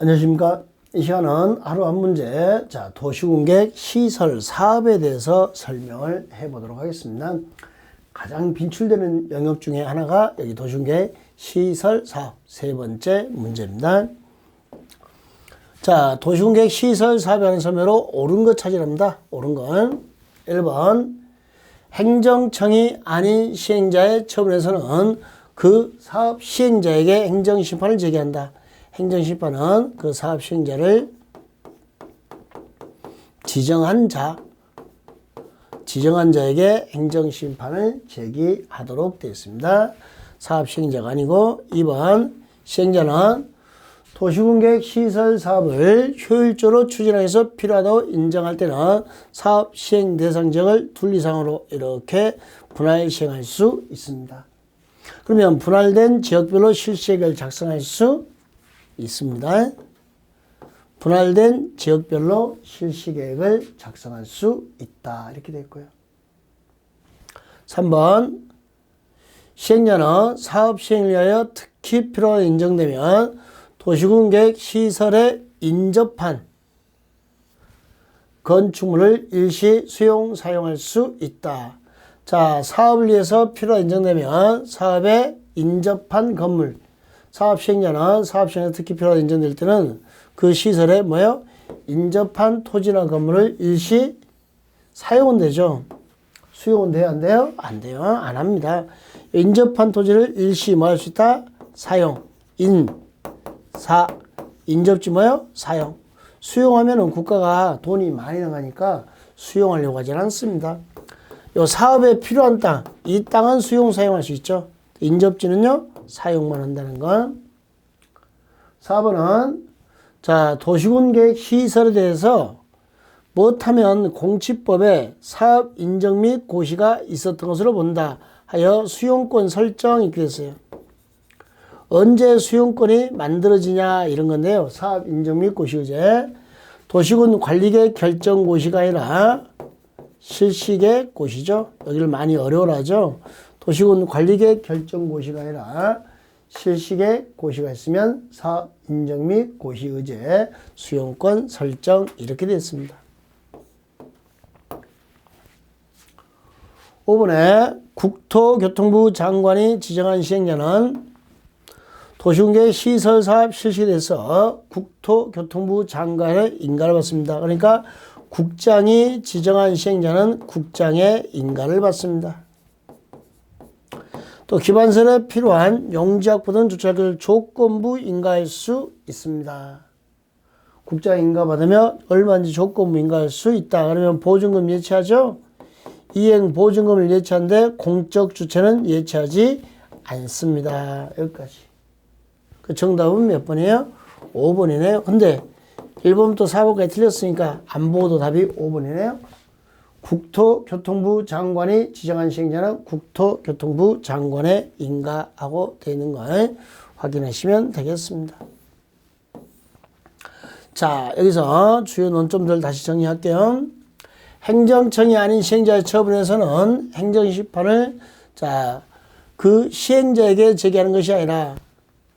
안녕하십니까. 이 시간은 하루 한 문제, 자, 도시공객 시설 사업에 대해서 설명을 해 보도록 하겠습니다. 가장 빈출되는 영역 중에 하나가 여기 도시공객 시설 사업 세 번째 문제입니다. 자, 도시공객 시설 사업이라는 서면으로 옳은 것 찾으랍니다. 옳은 건 1번 행정청이 아닌 시행자의 처분에서는 그 사업 시행자에게 행정심판을 제기한다. 행정심판은 그 사업 시행자를 지정한 자, 지정한 자에게 행정심판을 제기하도록 되어 있습니다. 사업 시행자가 아니고 2번 시행자는 도시공객 시설 사업을 효율적으로 추진하기 위해서 필요하다고 인정할 때는 사업 시행 대상 지역을 둘 이상으로 이렇게 분할 시행할 수 있습니다. 그러면 분할된 지역별로 실시계획을 작성할 수 있습니다. 분할된 지역별로 실시계획을 작성할 수 있다. 이렇게 되어 있고요. 3번 시행자는 사업 시행을 위하여 특히 필요로 인정되면 도시공객 시설에 인접한 건축물을 일시 수용 사용할 수 있다. 자, 사업을 위해서 필요로 인정되면 사업에 인접한 건물, 사업 시행자는 사업 시행에 특히 필요로 인정될 때는 그 시설에 뭐요? 인접한 토지나 건물을 일시 사용은 되죠. 수용은 돼요? 안 돼요? 안 돼요. 안 합니다. 인접한 토지를 일시 뭐 할 수 있다? 사용. 인, 사, 인접지 뭐요? 사용. 수용하면은 국가가 돈이 많이 나가니까 수용하려고 하지 않습니다. 요 사업에 필요한 땅, 이 땅은 수용 사용할 수 있죠. 인접지는요, 사용만 한다는 건. 4번은, 자, 도시군 계획 시설에 대해서 못하면 공치법에 사업 인정 및 고시가 있었던 것으로 본다 하여 수용권 설정 이렇게 됐어요. 언제 수용권이 만들어지냐 이런 건데요. 사업 인정 및 고시 의제. 도시군 관리계 결정 고시가 아니라 실시계 고시죠. 여기를 많이 어려워하죠. 도시군 관리계 결정 고시가 아니라 실시계 고시가 있으면 사업 인정 및 고시 의제 수용권 설정 이렇게 됐습니다. 5번에 국토교통부 장관이 지정한 시행자는 도시공계 시설 사업 실시돼서 국토교통부 장관의 인가를 받습니다. 그러니까 국장이 지정한 시행자는 국장의 인가를 받습니다. 또 기반설에 필요한 용지학부등 주차를 조건부 인가할 수 있습니다. 국장 인가 받으면 얼마인지 조건부 인가할 수 있다. 그러면 보증금 예치하죠? 이행 보증금을 예치하는데 공적 주체는 예치하지 않습니다. 여기까지. 그 정답은 몇 번이에요? 5번이네요. 근데 1번부터 4번까지 틀렸으니까 안 보고도 답이 5번이네요. 국토교통부 장관이 지정한 시행자는 국토교통부 장관의 인가하고 되어 있는 걸 확인하시면 되겠습니다. 자, 여기서 주요 논점들 다시 정리할게요. 행정청이 아닌 시행자의 처분에서는 행정심판을 자, 그 시행자에게 제기하는 것이 아니라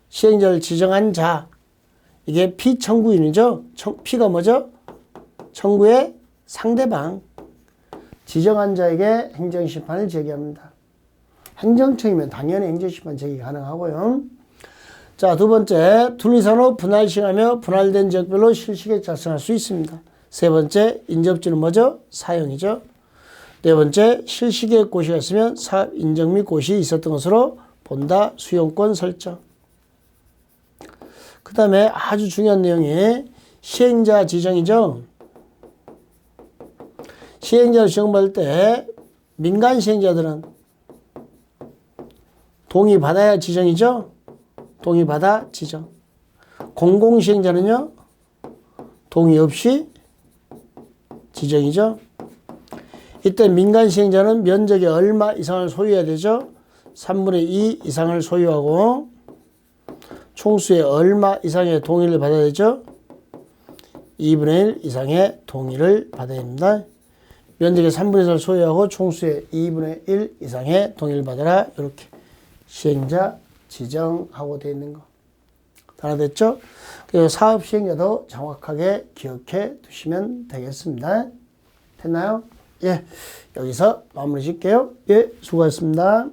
시행자를 지정한 자, 이게 피청구인이죠. 청, 피가 뭐죠? 청구의 상대방. 지정한 자에게 행정심판을 제기합니다. 행정청이면 당연히 행정심판 제기 가능하고요. 자, 두 번째, 둘이산으로 분할 시행하며 분할된 지역별로 실시계 작성할 수 있습니다. 세 번째, 인접지는 뭐죠? 사용이죠. 네 번째, 실시계 고시가 있으면 사업 인정 및 고시 있었던 것으로 본다. 수용권 설정. 그 다음에 아주 중요한 내용이 시행자 지정이죠. 시행자를 지정받을 때 민간 시행자들은 동의 받아야 지정이죠. 동의 받아 지정. 공공 시행자는요. 동의 없이 지정이죠. 이때 민간 시행자는 면적의 얼마 이상을 소유해야 되죠. 3분의 2 이상을 소유하고 총수의 얼마 이상의 동의를 받아야 되죠? 2분의 1 이상의 동의를 받아야 됩니다. 면적의 3분의 1을 소유하고 총수의 2분의 1 이상의 동의를 받아라. 이렇게 시행자 지정하고 되어 있는 거. 다 됐죠? 그래서 사업 시행자도 정확하게 기억해 두시면 되겠습니다. 됐나요? 예. 여기서 마무리 짓게요. 예, 수고하셨습니다.